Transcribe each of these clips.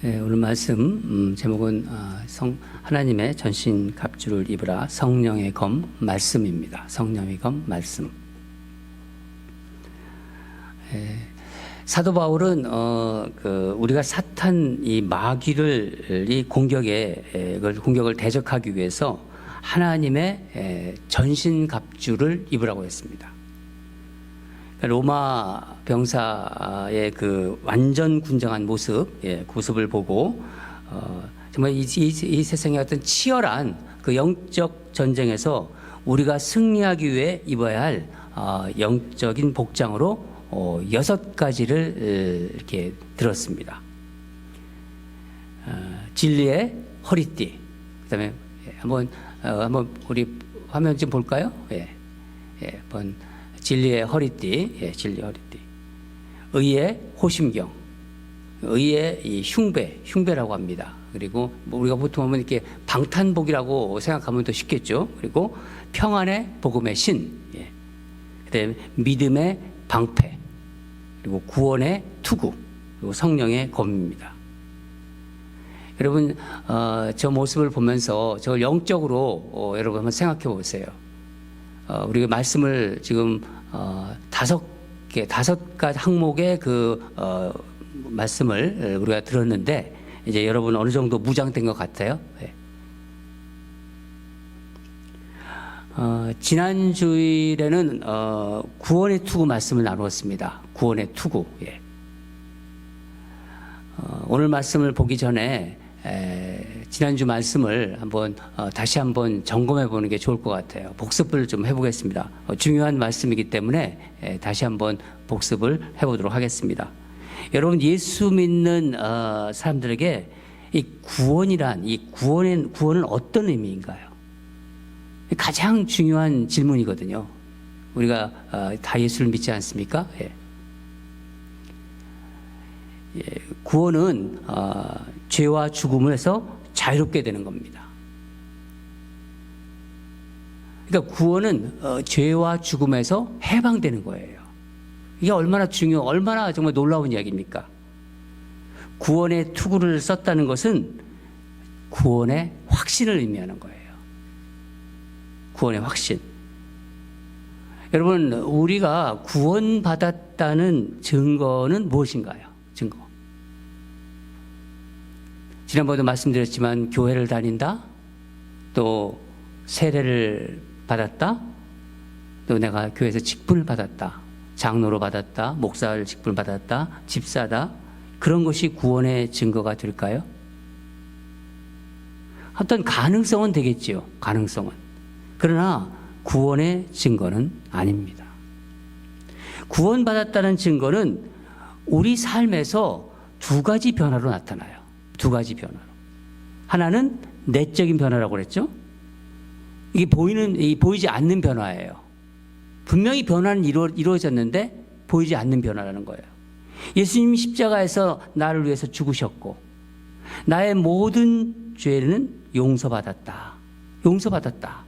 네, 오늘 말씀 음, 제목은 아, 성 하나님의 전신 갑주를 입으라 성령의 검 말씀입니다. 성령의 검 말씀. 예, 사도 바울은 어, 그 우리가 사탄 이 마귀를 이 공격에 에, 공격을 대적하기 위해서 하나님의 에, 전신 갑주를 입으라고 했습니다. 로마 병사의 그 완전 군정한 모습, 예, 그 모습을 보고 어, 정말 이, 이, 이 세상의 어떤 치열한 그 영적 전쟁에서 우리가 승리하기 위해 입어야 할 어, 영적인 복장으로 어, 여섯 가지를 에, 이렇게 들었습니다. 어, 진리의 허리띠, 그다음에 예, 한번 어, 한번 우리 화면 좀 볼까요? 예, 예, 한번 진리의 허리띠, 예, 진리의 허리띠. 의의 호심경, 의의 이 흉배, 흉배라고 합니다. 그리고 뭐 우리가 보통 하면 이렇게 방탄복이라고 생각하면 더 쉽겠죠. 그리고 평안의 복음의 신, 예. 그다음에 믿음의 방패, 그리고 구원의 투구, 그리고 성령의 검입니다. 여러분 어, 저 모습을 보면서 저 영적으로 어, 여러분 한번 생각해 보세요. 어, 우리가 말씀을 지금 어, 다섯 개 다섯 가지 항목의 그 어, 말씀을 우리가 들었는데 이제 여러분 어느 정도 무장된 것 같아요. 예. 어, 지난 주일에는 어, 구원의 투구 말씀을 나누었습니다. 구원의 투구. 예. 어, 오늘 말씀을 보기 전에 에, 지난주 말씀을 한번 어, 다시 한번 점검해 보는 게 좋을 것 같아요. 복습을 좀 해보겠습니다. 어, 중요한 말씀이기 때문에 에, 다시 한번 복습을 해보도록 하겠습니다. 여러분 예수 믿는 어, 사람들에게 이 구원이란 이 구원의 구원은 어떤 의미인가요? 가장 중요한 질문이거든요. 우리가 어, 다 예수를 믿지 않습니까? 예. 예, 구원은 어, 죄와 죽음에서 자유롭게 되는 겁니다. 그러니까 구원은 어, 죄와 죽음에서 해방되는 거예요. 이게 얼마나 중요, 얼마나 정말 놀라운 이야기입니까? 구원의 투구를 썼다는 것은 구원의 확신을 의미하는 거예요. 구원의 확신. 여러분, 우리가 구원받았다는 증거는 무엇인가요? 증거. 지난번에도 말씀드렸지만 교회를 다닌다, 또 세례를 받았다, 또 내가 교회에서 직분을 받았다, 장로로 받았다, 목사를 직분을 받았다, 집사다, 그런 것이 구원의 증거가 될까요? 어떤 가능성은 되겠지요. 가능성은. 그러나 구원의 증거는 아닙니다. 구원받았다는 증거는 우리 삶에서 두 가지 변화로 나타나요. 두 가지 변화로. 하나는 내적인 변화라고 그랬죠. 이게 보이는, 이 보이지 않는 변화예요. 분명히 변화는 이루어, 이루어졌는데 보이지 않는 변화라는 거예요. 예수님이 십자가에서 나를 위해서 죽으셨고, 나의 모든 죄는 용서받았다. 용서받았다.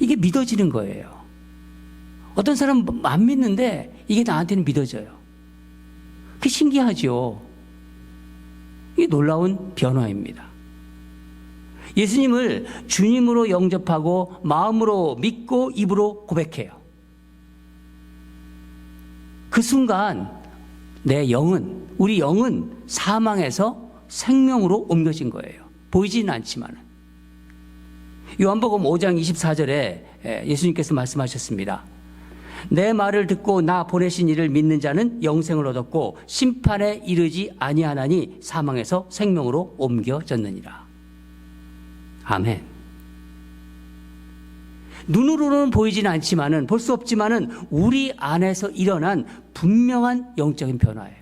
이게 믿어지는 거예요. 어떤 사람은 안 믿는데 이게 나한테는 믿어져요. 그게 신기하죠. 놀라운 변화입니다. 예수님을 주님으로 영접하고 마음으로 믿고 입으로 고백해요. 그 순간 내 영은 우리 영은 사망에서 생명으로 옮겨진 거예요. 보이지는 않지만 요한복음 5장 24절에 예수님께서 말씀하셨습니다. 내 말을 듣고 나 보내신 이를 믿는 자는 영생을 얻었고 심판에 이르지 아니하나니 사망에서 생명으로 옮겨졌느니라. 아멘. 눈으로는 보이지는 않지만은 볼 수 없지만은 우리 안에서 일어난 분명한 영적인 변화예요.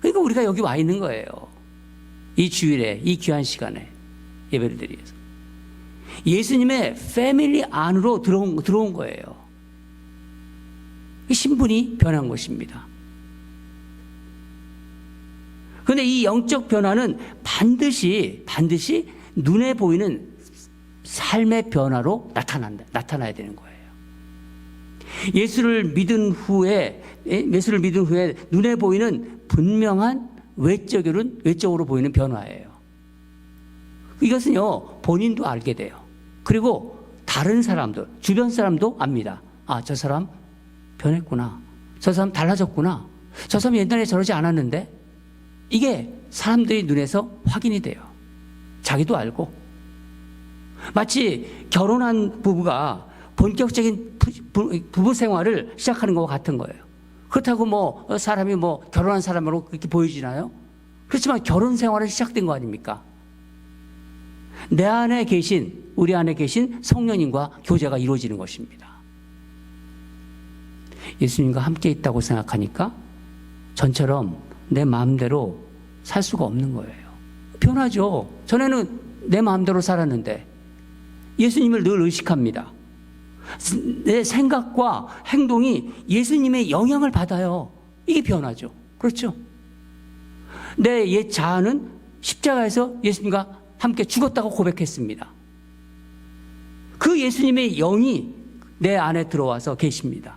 그러니까 우리가 여기 와 있는 거예요. 이 주일에 이 귀한 시간에 예배를 드리기 위해서 예수님의 패밀리 안으로 들어온, 들어온 거예요. 신분이 변한 것입니다. 그런데 이 영적 변화는 반드시 반드시 눈에 보이는 삶의 변화로 나타난다, 나타나야 되는 거예요. 예수를 믿은 후에, 예수를 믿은 후에 눈에 보이는 분명한 외적으로는 외적으로 보이는 변화예요. 이것은요 본인도 알게 돼요. 그리고 다른 사람들, 주변 사람도 압니다. 아, 저 사람 변했구나. 저 사람 달라졌구나. 저 사람 옛날에 저러지 않았는데 이게 사람들이 눈에서 확인이 돼요. 자기도 알고. 마치 결혼한 부부가 본격적인 부- 부- 부부 생활을 시작하는 것과 같은 거예요. 그렇다고 뭐 사람이 뭐 결혼한 사람으로 그렇게 보이지나요? 그렇지만 결혼 생활은 시작된 거 아닙니까? 내 안에 계신 우리 안에 계신 성령님과 교제가 이루어지는 것입니다. 예수님과 함께 있다고 생각하니까 전처럼 내 마음대로 살 수가 없는 거예요. 변하죠. 전에는 내 마음대로 살았는데 예수님을 늘 의식합니다. 내 생각과 행동이 예수님의 영향을 받아요. 이게 변하죠. 그렇죠? 내 옛 자아는 십자가에서 예수님과 함께 죽었다고 고백했습니다. 그 예수님의 영이 내 안에 들어와서 계십니다.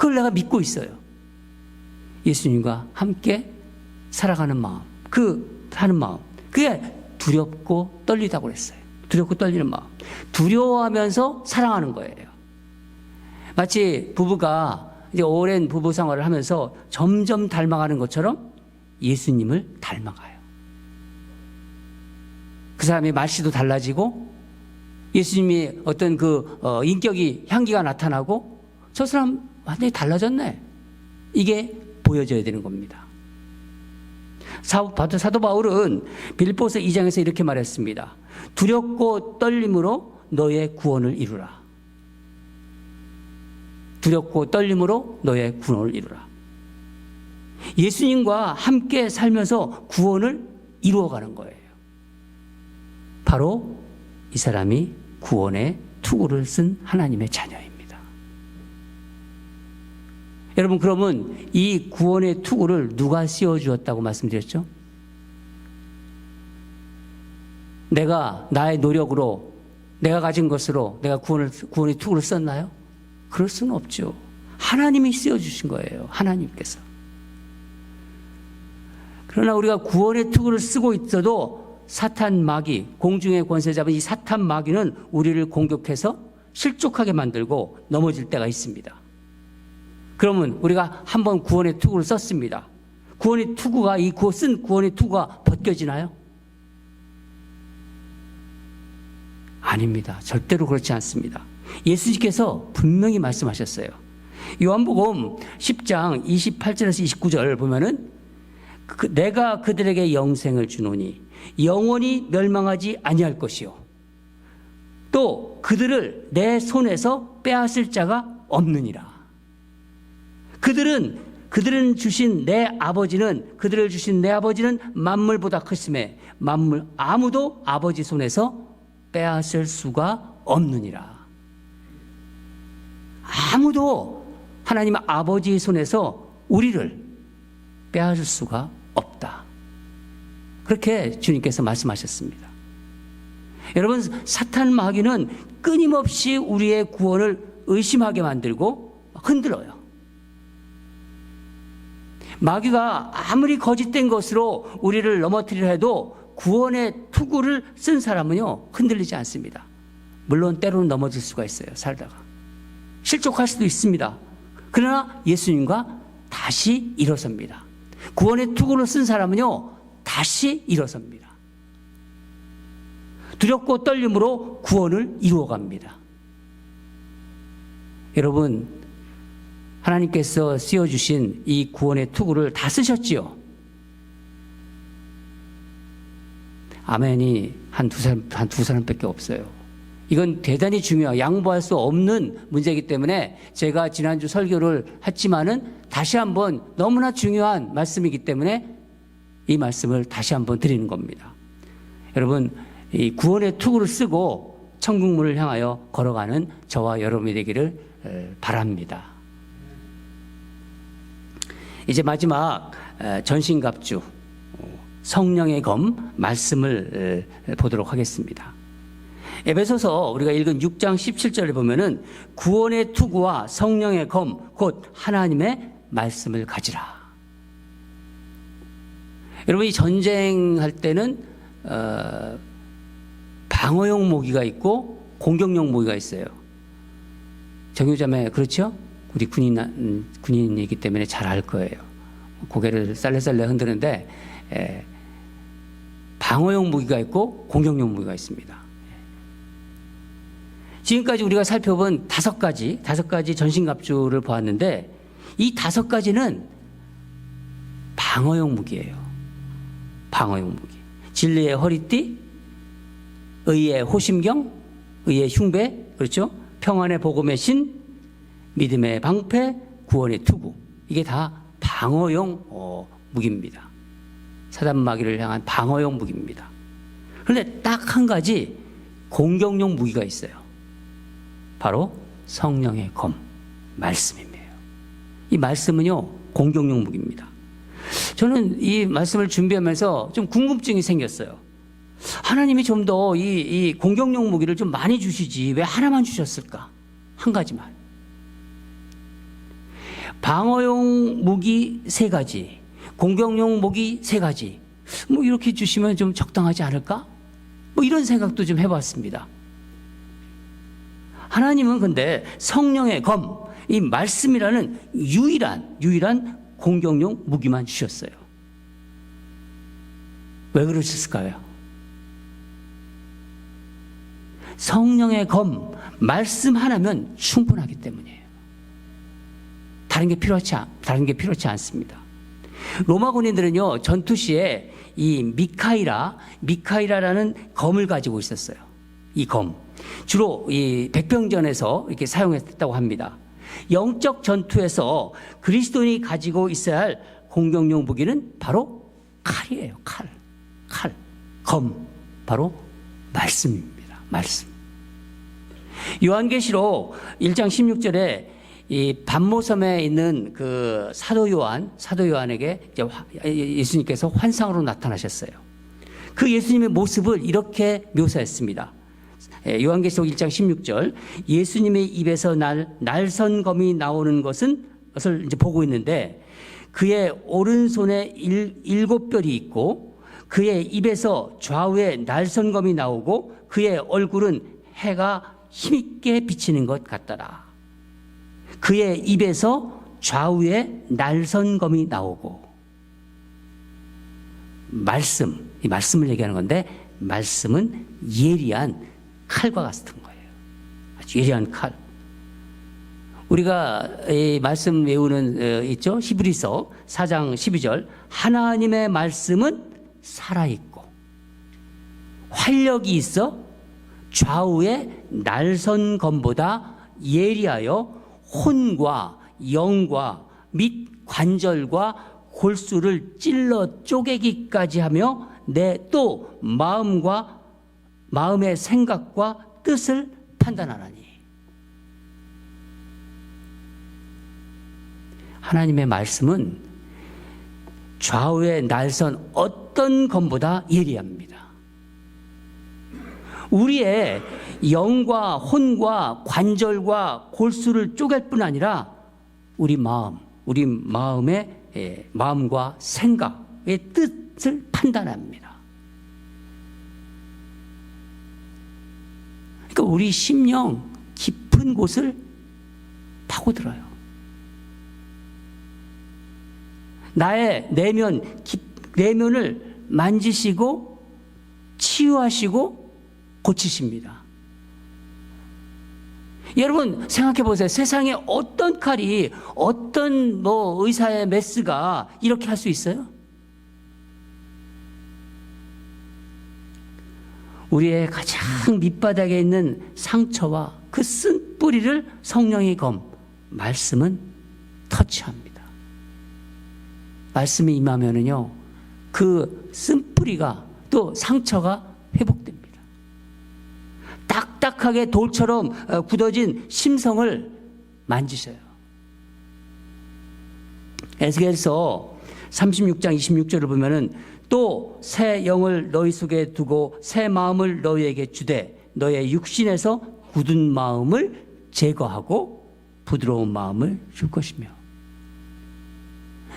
그걸 내가 믿고 있어요. 예수님과 함께 살아가는 마음, 그 사는 마음, 그게 두렵고 떨리다고 그랬어요. 두렵고 떨리는 마음. 두려워하면서 사랑하는 거예요. 마치 부부가 이제 오랜 부부 생활을 하면서 점점 닮아가는 것처럼 예수님을 닮아가요. 그 사람의 말씨도 달라지고 예수님이 어떤 그 어, 인격이 향기가 나타나고 저 사람 완전히 달라졌네. 이게 보여져야 되는 겁니다. 사- 사도 바울은 빌보서 2장에서 이렇게 말했습니다. 두렵고 떨림으로 너의 구원을 이루라. 두렵고 떨림으로 너의 구원을 이루라. 예수님과 함께 살면서 구원을 이루어가는 거예요. 바로 이 사람이 구원의 투구를 쓴 하나님의 자녀입니다. 여러분, 그러면 이 구원의 투구를 누가 씌워 주었다고 말씀드렸죠? 내가 나의 노력으로 내가 가진 것으로 내가 구원을, 구원의 투구를 썼나요? 그럴 수는 없죠. 하나님이 씌워 주신 거예요. 하나님께서. 그러나 우리가 구원의 투구를 쓰고 있어도 사탄 마귀, 공중의 권세 잡은 이 사탄 마귀는 우리를 공격해서 실족하게 만들고 넘어질 때가 있습니다. 그러면 우리가 한번 구원의 투구를 썼습니다. 구원의 투구가 이 구- 쓴 구원의 투구가 벗겨지나요? 아닙니다. 절대로 그렇지 않습니다. 예수님께서 분명히 말씀하셨어요. 요한복음 10장 28절에서 29절 보면은 그- 내가 그들에게 영생을 주노니 영원히 멸망하지 아니할 것이요 또 그들을 내 손에서 빼앗을 자가 없느니라. 그들은 그들은 주신 내 아버지는 그들을 주신 내 아버지는 만물보다 크심에 만물 아무도 아버지 손에서 빼앗을 수가 없느니라. 아무도 하나님 아버지의 손에서 우리를 빼앗을 수가 없다. 그렇게 주님께서 말씀하셨습니다. 여러분, 사탄 마귀는 끊임없이 우리의 구원을 의심하게 만들고 흔들어요. 마귀가 아무리 거짓된 것으로 우리를 넘어뜨리려 해도 구원의 투구를 쓴 사람은요, 흔들리지 않습니다. 물론 때로는 넘어질 수가 있어요, 살다가. 실족할 수도 있습니다. 그러나 예수님과 다시 일어섭니다. 구원의 투구를 쓴 사람은요, 다시 일어섭니다. 두렵고 떨림으로 구원을 이루어갑니다. 여러분, 하나님께서 씌워주신 이 구원의 투구를 다 쓰셨지요? 아멘이 한 두 사람, 한 두 사람밖에 없어요. 이건 대단히 중요해요. 양보할 수 없는 문제이기 때문에 제가 지난주 설교를 했지만은 다시 한번 너무나 중요한 말씀이기 때문에 이 말씀을 다시 한번 드리는 겁니다. 여러분, 이 구원의 투구를 쓰고 천국문을 향하여 걸어가는 저와 여러분이 되기를 에, 바랍니다. 이제 마지막 에, 전신갑주 성령의 검 말씀을 에, 보도록 하겠습니다. 에베소서 우리가 읽은 6장 17절에 보면은 구원의 투구와 성령의 검 곧 하나님의 말씀을 가지라. 여러분 이 전쟁할 때는 어, 방어용 무기가 있고 공격용 무기가 있어요. 정유자매 그렇죠? 우리 군인 음, 군인이기 때문에 잘 알 거예요. 고개를 살래살래 흔드는데 에, 방어용 무기가 있고 공격용 무기가 있습니다. 지금까지 우리가 살펴본 다섯 가지 다섯 가지 전신갑주를 보았는데 이 다섯 가지는 방어용 무기예요. 방어용 무기. 진리의 허리띠, 의의 호심경, 의의 흉배, 그렇죠? 평안의 복음의 신, 믿음의 방패, 구원의 투구. 이게 다 방어용 어, 무기입니다. 사단 마귀를 향한 방어용 무기입니다. 그런데 딱 한 가지 공격용 무기가 있어요. 바로 성령의 검, 말씀이에요. 이 말씀은요, 공격용 무기입니다. 저는 이 말씀을 준비하면서 좀 궁금증이 생겼어요. 하나님이 좀 더 이, 이 공격용 무기를 좀 많이 주시지 왜 하나만 주셨을까? 한 가지만. 방어용 무기 세 가지, 공격용 무기 세 가지. 뭐 이렇게 주시면 좀 적당하지 않을까? 뭐 이런 생각도 좀 해봤습니다. 하나님은 근데 성령의 검, 이 말씀이라는 유일한, 유일한 공격용 무기만 주셨어요. 왜 그러셨을까요? 성령의 검, 말씀 하나면 충분하기 때문이에요. 다른 게 필요하지, 않- 다른 게 필요치 않습니다. 로마 군인들은요, 전투 시에 이 미카이라, 미카이라라는 검을 가지고 있었어요. 이 검. 주로 이 백병전에서 이렇게 사용했다고 합니다. 영적 전투에서 그리스도인이 가지고 있어야 할 공격용 무기는 바로 칼이에요. 칼. 칼. 검. 바로 말씀입니다. 말씀. 요한계시록 1장 16절에 이 반모섬에 있는 그 사도 요한, 사도 요한에게 이제 화- 예수님께서 환상으로 나타나셨어요. 그 예수님의 모습을 이렇게 묘사했습니다. 예, 요한계시록 1장 16절 예수님의 입에서 날 날선 검이 나오는 것은 것을 이제 보고 있는데 그의 오른손에 일, 일곱 뼈리 있고 그의 입에서 좌우에 날선 검이 나오고 그의 얼굴은 해가 힘있게 비치는 것 같더라. 그의 입에서 좌우에 날선검이 나오고 말씀 이 말씀을 얘기하는 건데 말씀은 예리한 칼과 같은 거예요. 아주 예리한 칼. 우리가 이 말씀 외우는 어, 있죠? 히브리서 4장 12절 하나님의 말씀은 살아 있고 활력이 있어 좌우의 날선 검보다 예리하여 혼과 영과 및 관절과 골수를 찔러 쪼개기까지 하며 내 또 마음과 마음의 생각과 뜻을 판단하나니 하나님의 말씀은 좌우의 날선 어떤 검보다 예리합니다. 우리의 영과 혼과 관절과 골수를 쪼갤 뿐 아니라 우리 마음, 우리 마음의 예, 마음과 생각의 뜻을 판단합니다. 그러니까 우리 심령 깊은 곳을 파고들어요. 나의 내면 깊- 내면을 만지시고 치유하시고 고치십니다. 여러분 생각해 보세요. 세상에 어떤 칼이 어떤 뭐 의사의 메스가 이렇게 할 수 있어요? 우리의 가장 밑바닥에 있는 상처와 그 쓴 뿌리를 성령의 검 말씀은 터치합니다. 말씀이 임하면은요 그 쓴 뿌리가 또 상처가 회복됩니다. 딱딱하게 돌처럼 어, 굳어진 심성을 만지셔요. 에스겔서 36장 26절을 보면은 또 새 영을 너희 속에 두고 새 마음을 너희에게 주되 너의 육신에서 굳은 마음을 제거하고 부드러운 마음을 줄 것이며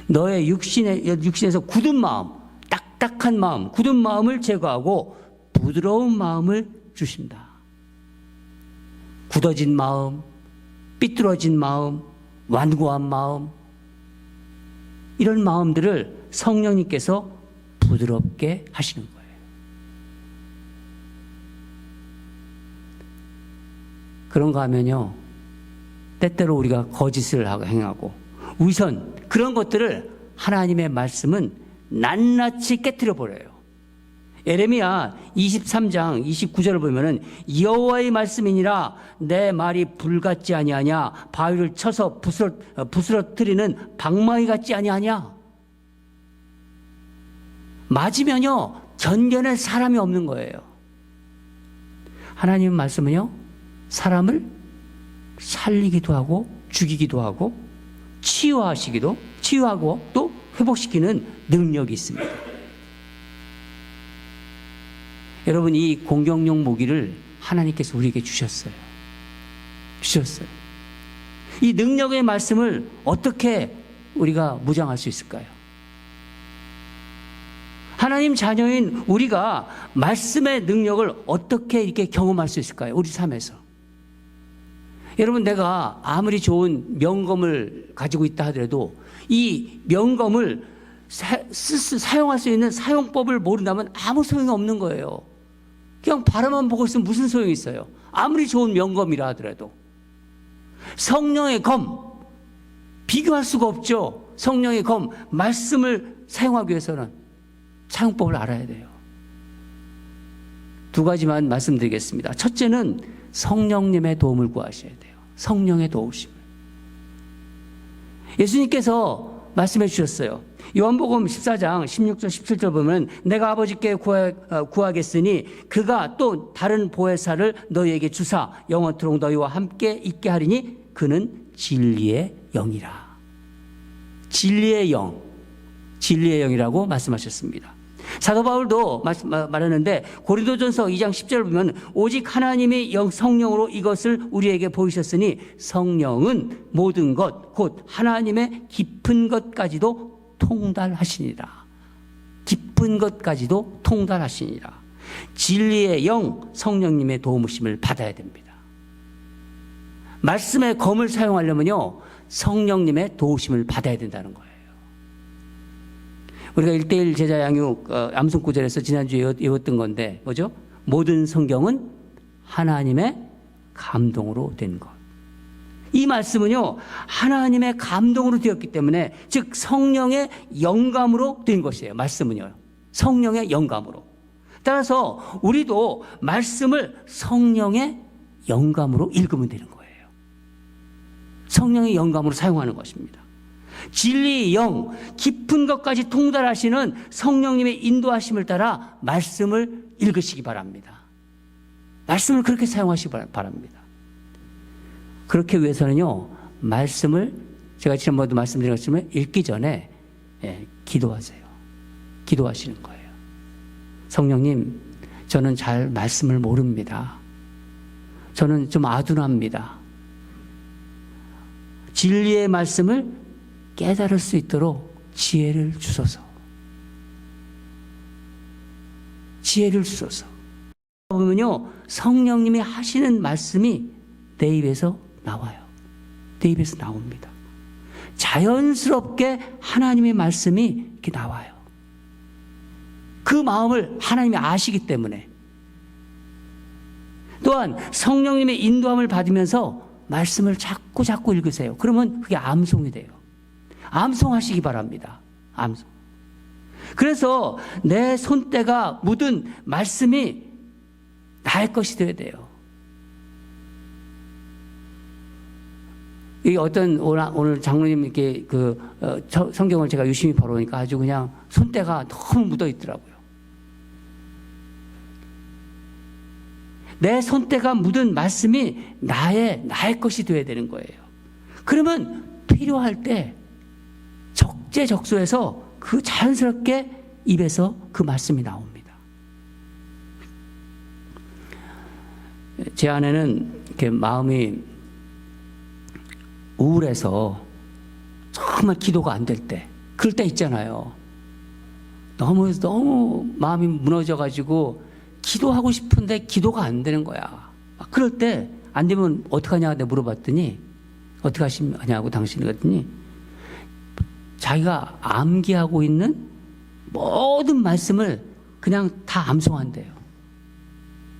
너의 육신에 육신에서 굳은 마음, 딱 딱딱한 마음, 굳은 마음을 제거하고 부드러운 마음을 주신다. 굳어진 마음, 삐뚤어진 마음, 완고한 마음, 이런 마음들을 성령님께서 부드럽게 하시는 거예요. 그런가 하면요, 때때로 우리가 거짓을 하고 행하고, 우선 그런 것들을 하나님의 말씀은 낱낱이 깨뜨려 버려요. 에레미야 23장 29절을 보면은 여호와의 말씀이니라 내 말이 불 같지 아니하냐 바위를 쳐서 부스러 어, 부스러뜨리는 방망이 같지 아니하냐 맞으면요 견뎌낼 사람이 없는 거예요. 하나님 말씀은요 사람을 살리기도 하고 죽이기도 하고 치유하시기도 치유하고 또 회복시키는 능력이 있습니다. 여러분 이 공격용 무기를 하나님께서 우리에게 주셨어요. 주셨어요. 이 능력의 말씀을 어떻게 우리가 무장할 수 있을까요? 하나님 자녀인 우리가 말씀의 능력을 어떻게 이렇게 경험할 수 있을까요? 우리 삶에서. 여러분 내가 아무리 좋은 명검을 가지고 있다 하더라도 이 명검을 사, 쓰, 사용할 수 있는 사용법을 모른다면 아무 소용이 없는 거예요. 그냥 바라만 보고 있으면 무슨 소용이 있어요? 아무리 좋은 명검이라 하더라도. 성령의 검, 비교할 수가 없죠. 성령의 검, 말씀을 사용하기 위해서는 사용법을 알아야 돼요. 두 가지만 말씀드리겠습니다. 첫째는 성령님의 도움을 구하셔야 돼요. 성령의 도우심을. 예수님께서 말씀해 주셨어요. 요한복음 14장 16절 17절 보면 내가 아버지께 구하, 어, 구하 겠으니 그가 또 다른 보혜사를 너희에게 주사 영원토록 너희와 함께 있게 하리니 그는 진리의 영이라. 진리의 영, 진리의 영이라고 말씀하셨습니다. 사도 바울도 말하는데 고린도전서 2장 10절을 보면 오직 하나님의 영 성령으로 이것을 우리에게 보이셨으니 성령은 모든 것 곧 하나님의 깊은 것까지도 통달하시니라. 깊은 것까지도 통달하시니라. 진리의 영 성령님의 도우심을 받아야 됩니다. 말씀의 검을 사용하려면요 성령님의 도우심을 받아야 된다는 거예요. 우리가 일대일 제자 양육 어, 암송 구절에서 지난주에 외웠던 건데 뭐죠? 모든 성경은 하나님의 감동으로 된 것. 이 말씀은요 하나님의 감동으로 되었기 때문에 즉 성령의 영감으로 된 것이에요. 말씀은요 성령의 영감으로. 따라서 우리도 말씀을 성령의 영감으로 읽으면 되는 거예요. 성령의 영감으로 사용하는 것입니다. 진리 영 깊은 것까지 통달하시는 성령님의 인도하심을 따라 말씀을 읽으시기 바랍니다. 말씀을 그렇게 사용하시기 바랍니다. 그렇게 위해서는요 말씀을 제가 지난번에도 말씀드렸지만 읽기 전에 예, 기도하세요. 기도하시는 거예요. 성령님, 저는 잘 말씀을 모릅니다. 저는 좀 아둔합니다. 진리의 말씀을 깨달을 수 있도록 지혜를 주소서. 지혜를 주소서. 보면요, 성령님이 하시는 말씀이 내 입에서 나와요. 내 입에서 나옵니다. 자연스럽게 하나님의 말씀이 이렇게 나와요. 그 마음을 하나님이 아시기 때문에. 또한 성령님의 인도함을 받으면서 말씀을 자꾸 자꾸 읽으세요. 그러면 그게 암송이 돼요. 암송하시기 바랍니다. 암송. 그래서 내 손때가 묻은 말씀이 나의 것이 되어야 돼요. 이 어떤 오늘 장로님 이렇게 그 어, 성경을 제가 유심히 벌어보니까 아주 그냥 손때가 너무 묻어 있더라고요. 내 손때가 묻은 말씀이 나의 나의 것이 되어야 되는 거예요. 그러면 필요할 때 적재적소에서 그 자연스럽게 입에서 그 말씀이 나옵니다. 제 안에는 이렇게 마음이 우울해서 정말 기도가 안 될 때, 그럴 때 있잖아요. 너무 너무 마음이 무너져 가지고 기도하고 싶은데 기도가 안 되는 거야. 막 그럴 때 안 되면 어떡하냐 내가 물어봤더니 어떻게 하시냐고 당신이 그랬더니 자기가 암기하고 있는 모든 말씀을 그냥 다 암송한대요.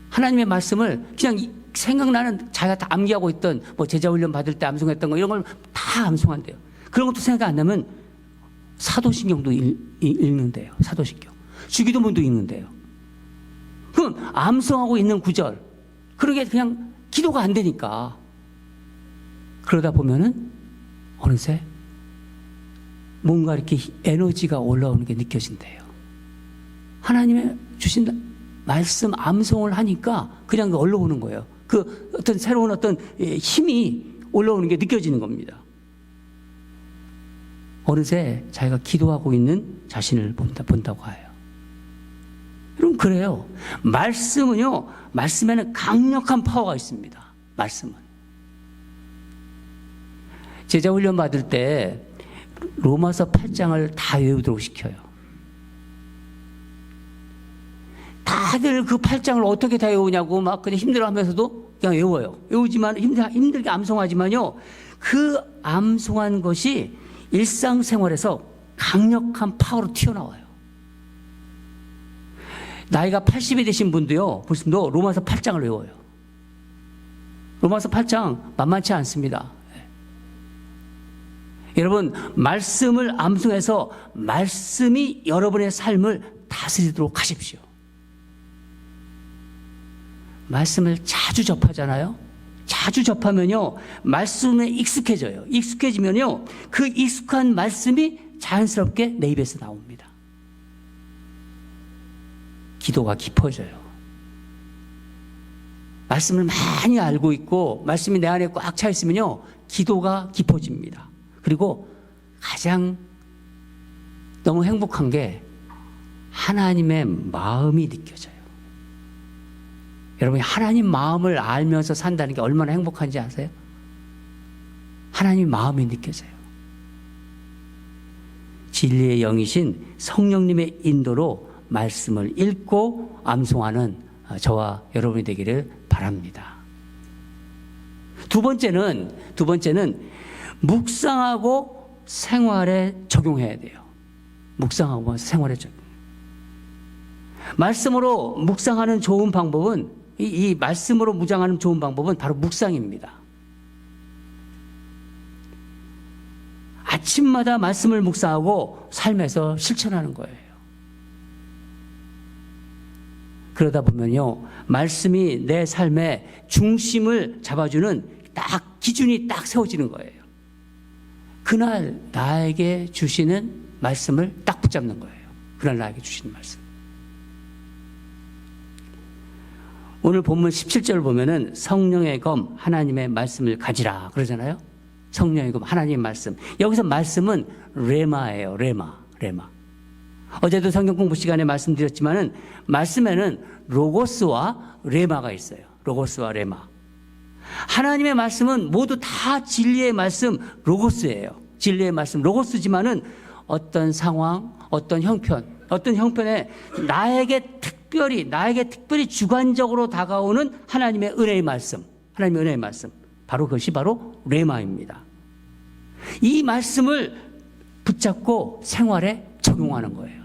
하나님의 말씀을 그냥 이- 생각나는 자기가 다 암기하고 있던 뭐 제자 훈련 받을 때 암송했던 거 이런 걸 다 암송한대요. 그런 것도 생각 안 나면 사도신경도 읽, 읽- 읽는데요. 사도신경. 주기도문도 읽는데요. 그럼 암송하고 있는 구절. 그러게 그냥 기도가 안 되니까. 그러다 보면은 어느새 뭔가 이렇게 에너지가 올라오는 게 느껴진대요. 하나님의 주신 말씀 암송을 하니까 그냥 그 올라오는 거예요. 그 어떤 새로운 어떤 예, 힘이 올라오는 게 느껴지는 겁니다. 어느새 자기가 기도하고 있는 자신을 본다, 본다고 해요. 여러분, 그래요. 말씀은요, 말씀에는 강력한 파워가 있습니다. 말씀은. 제자 훈련 받을 때 로마서 8장을 다 외우도록 시켜요. 다들 그 8장을 어떻게 다 외우냐고 막 그냥 힘들어 하면서도 그냥 외워요. 외우지만 힘들, 힘들게 암송하지만요. 그 암송한 것이 일상생활에서 강력한 파워로 튀어나와요. 나이가 80이 되신 분도요, 보시면 로마서 8장을 외워요. 로마서 8장 만만치 않습니다. 예. 여러분, 말씀을 암송해서 말씀이 여러분의 삶을 다스리도록 하십시오. 말씀을 자주 접하잖아요. 자주 접하면요, 말씀에 익숙해져요. 익숙해지면요, 그 익숙한 말씀이 자연스럽게 내 입에서 나옵니다. 기도가 깊어져요. 말씀을 많이 알고 있고, 말씀이 내 안에 꽉 차 있으면요, 기도가 깊어집니다. 그리고 가장 너무 행복한 게 하나님의 마음이 느껴져요. 여러분이 하나님 마음을 알면서 산다는 게 얼마나 행복한지 아세요? 하나님 마음이 느껴져요. 진리의 영이신 성령님의 인도로 말씀을 읽고 암송하는 저와 여러분이 되기를 바랍니다. 두 번째는 두 번째는 묵상하고 생활에 적용해야 돼요. 묵상하고 생활에 적용. 말씀으로 묵상하는 좋은 방법은 이, 이 말씀으로 무장하는 좋은 방법은 바로 묵상입니다. 아침마다 말씀을 묵상하고 삶에서 실천하는 거예요. 그러다 보면요, 말씀이 내 삶의 중심을 잡아주는 딱 기준이 딱 세워지는 거예요. 그날 나에게 주시는 말씀을 딱 붙잡는 거예요. 그날 나에게 주시는 말씀. 오늘 본문 17절 보면은 성령의 검 하나님의 말씀을 가지라 그러잖아요. 성령의 검 하나님의 말씀. 여기서 말씀은 레마예요. 레마. 레마. 어제도 성경 공부 시간에 말씀드렸지만은 말씀에는 로고스와 레마가 있어요. 로고스와 레마. 하나님의 말씀은 모두 다 진리의 말씀 로고스예요. 진리의 말씀 로고스지만은 어떤 상황, 어떤 형편, 어떤 형편에 나에게 특별히 나에게 특별히 주관적으로 다가오는 하나님의 은혜의 말씀, 하나님의 은혜의 말씀. 바로 그것이 바로 레마입니다. 이 말씀을 붙잡고 생활에 적용하는 거예요.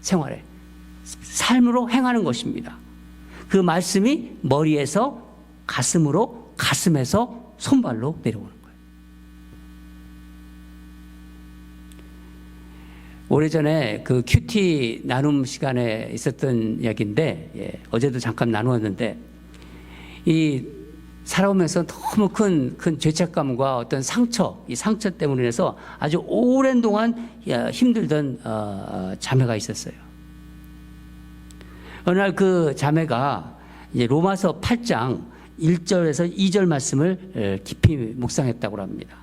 생활에 삶으로 행하는 것입니다. 그 말씀이 머리에서 가슴으로 가슴에서 손발로 내려오는 거예요. 오래전에 그 큐티 나눔 시간에 있었던 이야기인데 예, 어제도 잠깐 나누었는데 이 살아오면서 너무 큰, 큰 죄책감과 어떤 상처, 이 상처 때문에 인해서 아주 오랜 동안 힘들던 어, 어, 자매가 있었어요. 어느 날 그 자매가 이제 로마서 8장 1절에서 2절 말씀을 깊이 묵상했다고 합니다.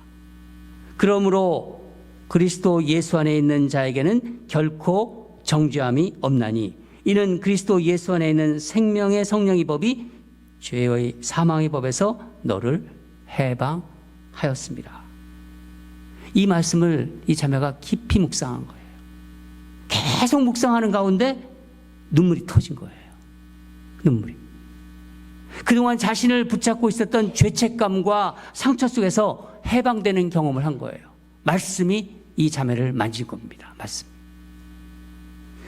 그러므로 그리스도 예수 안에 있는 자에게는 결코 정죄함이 없나니 이는 그리스도 예수 안에 있는 생명의 성령의 법이 죄의 사망의 법에서 너를 해방하였습니다. 이 말씀을 이 자매가 깊이 묵상한 거예요. 계속 묵상하는 가운데 눈물이 터진 거예요. 눈물이. 그동안 자신을 붙잡고 있었던 죄책감과 상처 속에서 해방되는 경험을 한 거예요. 말씀이 이 자매를 만질 겁니다. 말씀.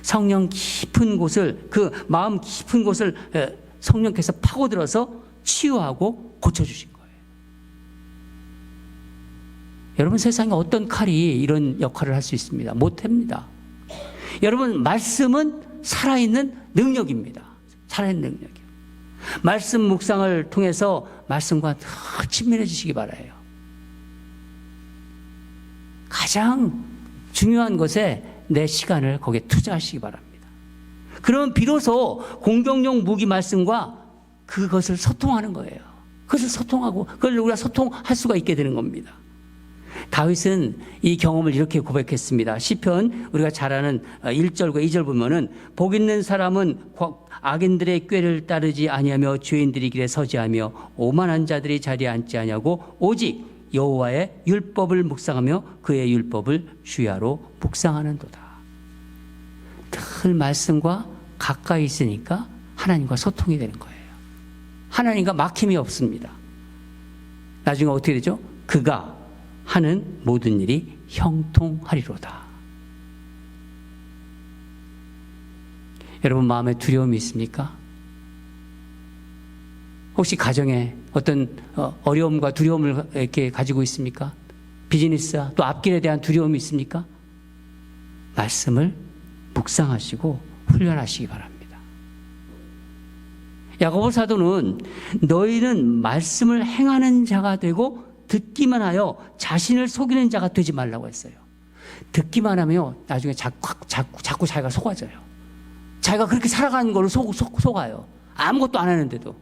성령 깊은 곳을 그 마음 깊은 곳을 에, 성령께서 파고들어서 치유하고 고쳐주신 거예요. 여러분 세상에 어떤 칼이 이런 역할을 할 수 있습니다. 못합니다. 여러분 말씀은 살아있는 능력입니다. 살아있는 능력이요. 말씀 묵상을 통해서 말씀과 더 친밀해지시기 바라요. 가장 중요한 것에 내 시간을 거기에 투자하시기 바랍니다. 그러면 비로소 공격용 무기 말씀과 그것을 소통하는 거예요. 그것을 소통하고 그걸 우리가 소통할 수가 있게 되는 겁니다. 다윗은 이 경험을 이렇게 고백했습니다. 시편 우리가 잘 아는 1절과 2절 보면은 복 있는 사람은 악인들의 꾀를 따르지 아니하며 죄인들이 길에 서지하며 오만한 자들이 자리에 앉지 아니하고 오직 여호와의 율법을 묵상하며 그의 율법을 주야로 묵상하는도다. 늘 말씀과 가까이 있으니까 하나님과 소통이 되는 거예요. 하나님과 막힘이 없습니다. 나중에 어떻게 되죠? 그가 하는 모든 일이 형통하리로다. 여러분 마음에 두려움이 있습니까? 혹시 가정에 어떤 어, 어려움과 두려움을 이렇게 가지고 있습니까? 비즈니스와 또 앞길에 대한 두려움이 있습니까? 말씀을 묵상하시고 훈련하시기 바랍니다. 야고보 사도는 너희는 말씀을 행하는 자가 되고 듣기만 하여 자신을 속이는 자가 되지 말라고 했어요. 듣기만 하면 나중에 자꾸, 자꾸, 자꾸 자기가 속아져요. 자기가 그렇게 살아가는 걸로 속, 속, 속아요. 아무것도 안 하는데도.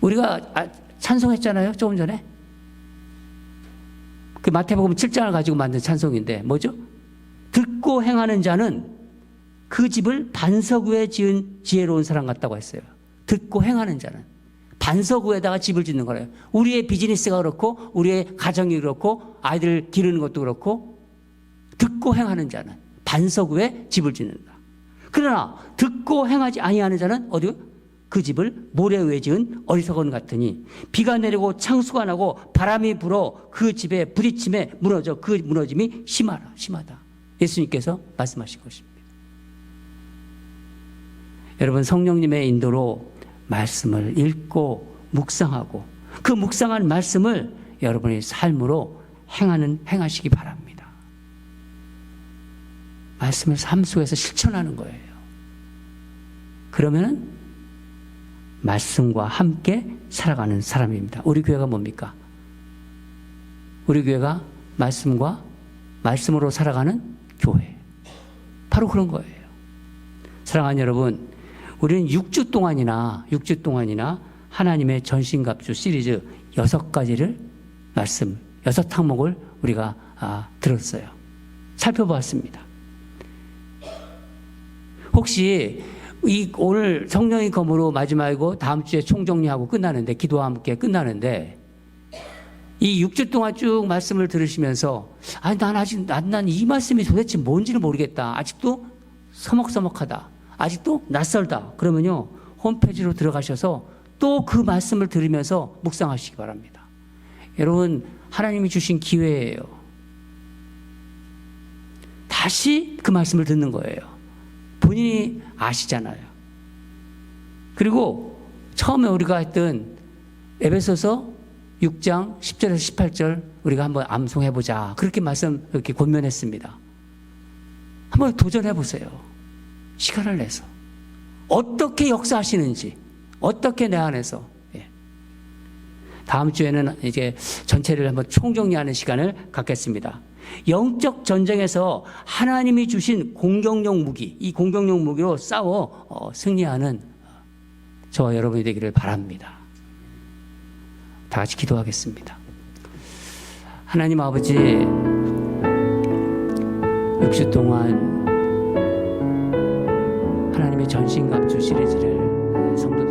우리가 아, 찬송했잖아요. 조금 전에. 그 마태복음 7장을 가지고 만든 찬송인데 뭐죠? 듣고 행하는 자는 그 집을 반석 위에 지은 지혜로운 사람 같다고 했어요. 듣고 행하는 자는 반석 위에다가 집을 짓는 거래요. 우리의 비즈니스가 그렇고 우리의 가정이 그렇고 아이들 기르는 것도 그렇고 듣고 행하는 자는 반석 위에 집을 짓는다. 그러나 듣고 행하지 아니하는 자는 어디 그 집을 모래 위에 지은 어리석은 같으니 비가 내리고 창수가 나고 바람이 불어 그 집에 부딪힘에 무너져 그 무너짐이 심하다 심하다. 예수님께서 말씀하신 것입니다. 여러분 성령님의 인도로 말씀을 읽고 묵상하고 그 묵상한 말씀을 여러분의 삶으로 행하는 행하시기 바랍니다. 말씀을 삶 속에서 실천하는 거예요. 그러면은 말씀과 함께 살아가는 사람입니다. 우리 교회가 뭡니까? 우리 교회가 말씀과 말씀으로 살아가는 교회. 바로 그런 거예요. 사랑하는 여러분, 우리는 6주 동안이나 6주 동안이나 하나님의 전신갑주 시리즈 여섯 가지를 말씀 여섯 항목을 우리가 아, 들었어요. 살펴보았습니다. 혹시 이 오늘 성령의 검으로 마지막이고 다음 주에 총정리하고 끝나는데 기도와 함께 끝나는데 이 6주 동안 쭉 말씀을 들으시면서 아니 난 아직 난이 말씀이 도대체 뭔지를 모르겠다. 아직도 서먹서먹하다. 아직도 낯설다. 그러면요. 홈페이지로 들어가셔서 또 그 말씀을 들으면서 묵상하시기 바랍니다. 여러분, 하나님이 주신 기회예요. 다시 그 말씀을 듣는 거예요. 본인이 아시잖아요. 그리고 처음에 우리가 했던 에베소서 6장 10절에서 18절 우리가 한번 암송해 보자. 그렇게 말씀 이렇게 권면했습니다. 한번 도전해 보세요. 시간을 내서 어떻게 역사하시는지 어떻게 내 안에서 예. 다음 주에는 이제 전체를 한번 총정리하는 시간을 갖겠습니다. 영적 전쟁에서 하나님이 주신 공격용 무기, 이 공격용 무기로 싸워 어, 승리하는 저와 여러분이 되기를 바랍니다. 다 같이 기도하겠습니다. 하나님 아버지, 6주 동안 하나님의 전신갑주 시리즈를 성도들